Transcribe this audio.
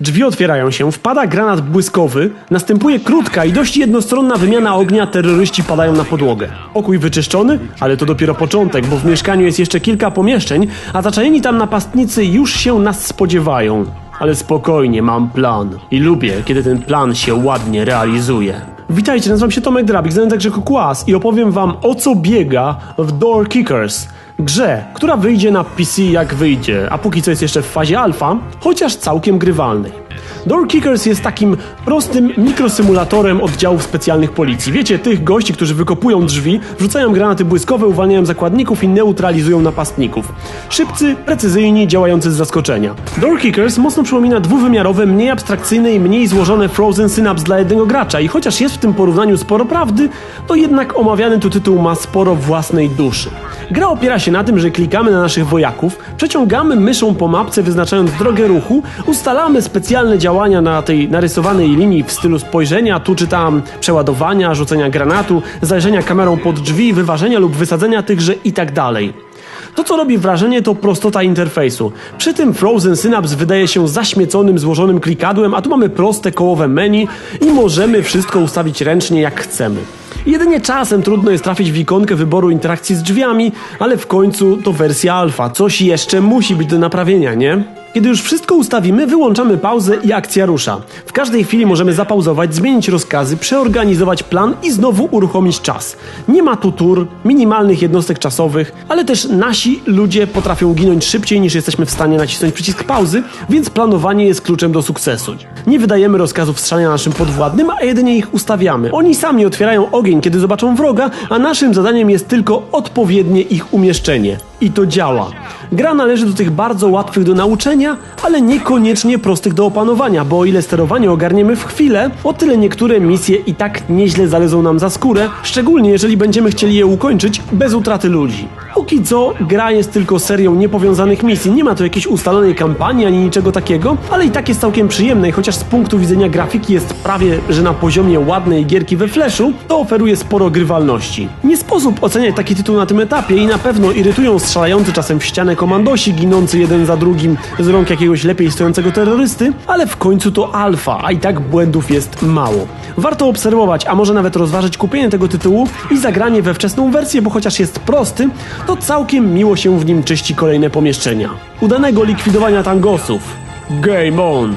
Drzwi otwierają się, wpada granat błyskowy, następuje krótka i dość jednostronna wymiana ognia, terroryści padają na podłogę. Pokój wyczyszczony, ale to dopiero początek, bo w mieszkaniu jest jeszcze kilka pomieszczeń, a zaczajeni tam napastnicy już się nas spodziewają. Ale spokojnie, mam plan. I lubię, kiedy ten plan się ładnie realizuje. Witajcie, nazywam się Tomek Drabik, znany także jako Kłas i opowiem wam o co biega w Door Kickers. Grze, która wyjdzie na PC jak wyjdzie, a póki co jest jeszcze w fazie alfa, chociaż całkiem grywalnej. Door Kickers jest takim prostym mikrosymulatorem oddziałów specjalnych policji. Wiecie, tych gości, którzy wykopują drzwi, wrzucają granaty błyskowe, uwalniają zakładników i neutralizują napastników. Szybcy, precyzyjni, działający z zaskoczenia. Door Kickers mocno przypomina dwuwymiarowe, mniej abstrakcyjne i mniej złożone Frozen Synapse dla jednego gracza i chociaż jest w tym porównaniu sporo prawdy, to jednak omawiany tu tytuł ma sporo własnej duszy. Gra opiera się na tym, że klikamy na naszych wojaków, przeciągamy myszą po mapce wyznaczając drogę ruchu, ustalamy specjalne działania na tej narysowanej linii w stylu spojrzenia, tu czy tam przeładowania, rzucenia granatu, zajrzenia kamerą pod drzwi, wyważenia lub wysadzenia tychże i tak dalej. To, co robi wrażenie, to prostota interfejsu. Przy tym Frozen Synapse wydaje się zaśmieconym, złożonym klikadłem, a tu mamy proste kołowe menu i możemy wszystko ustawić ręcznie jak chcemy. Jedynie czasem trudno jest trafić w ikonkę wyboru interakcji z drzwiami, ale w końcu to wersja alfa. Coś jeszcze musi być do naprawienia, nie? Kiedy już wszystko ustawimy, wyłączamy pauzę i akcja rusza. W każdej chwili możemy zapauzować, zmienić rozkazy, przeorganizować plan i znowu uruchomić czas. Nie ma tu tur, minimalnych jednostek czasowych, ale też nasi ludzie potrafią ginąć szybciej niż jesteśmy w stanie nacisnąć przycisk pauzy, więc planowanie jest kluczem do sukcesu. Nie wydajemy rozkazów strzelania naszym podwładnym, a jedynie ich ustawiamy. Oni sami otwierają ogień, kiedy zobaczą wroga, a naszym zadaniem jest tylko odpowiednie ich umieszczenie. I to działa. Gra należy do tych bardzo łatwych do nauczenia, ale niekoniecznie prostych do opanowania, bo o ile sterowanie ogarniemy w chwilę, o tyle niektóre misje i tak nieźle zalezą nam za skórę, szczególnie jeżeli będziemy chcieli je ukończyć bez utraty ludzi. Póki co, gra jest tylko serią niepowiązanych misji, nie ma tu jakiejś ustalonej kampanii ani niczego takiego, ale i tak jest całkiem przyjemne i chociaż z punktu widzenia grafiki jest prawie, że na poziomie ładnej gierki we flashu, to oferuje sporo grywalności. Nie sposób oceniać taki tytuł na tym etapie i na pewno irytują strzelający czasem w ścianę komandosi, ginący jeden za drugim z rąk jakiegoś lepiej stojącego terrorysty, ale w końcu to alfa, a i tak błędów jest mało warto obserwować, a może nawet rozważyć kupienie tego tytułu i zagranie we wczesną wersję, bo chociaż jest prosty, to całkiem miło się w nim czyści kolejne pomieszczenia. Udanego likwidowania tangosów. Game on!